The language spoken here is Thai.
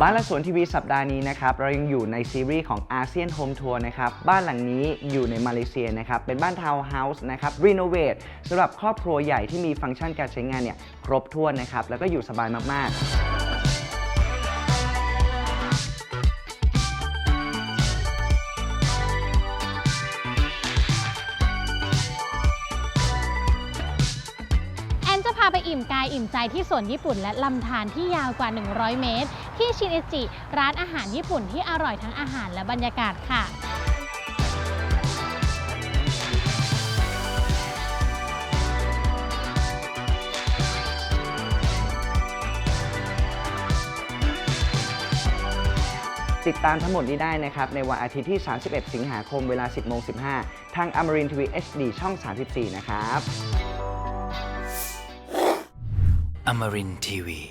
บ้านและสวนทีวีสัปดาห์นี้นะครับเรายังอยู่ในซีรีส์ของอาเซียนโฮมทัวร์นะครับบ้านหลังนี้อยู่ในมาเลเซียนะครับเป็นบ้านทาวน์เฮาส์นะครับรีโนเวทสำหรับครอบครัวใหญ่ที่มีฟังก์ชันการใช้งานเนี่ยครบถ้วนนะครับแล้วก็อยู่สบายมากๆ จะพาไปอิ่มกายอิ่มใจที่สวนญี่ปุ่นและลำธารที่ยาวกว่า 100 เมตร ที่ชินเอจิ ร้านอาหารญี่ปุ่นที่อร่อยทั้งอาหารและบรรยากาศค่ะติดตามทั้งหมดนี้ได้นะครับ ในวันอาทิตย์ที่ 31 สิงหาคมเวลา 10โมง15 ทางอมรินทีวี HD ช่อง 34 นะครับ Amarin Tiwi.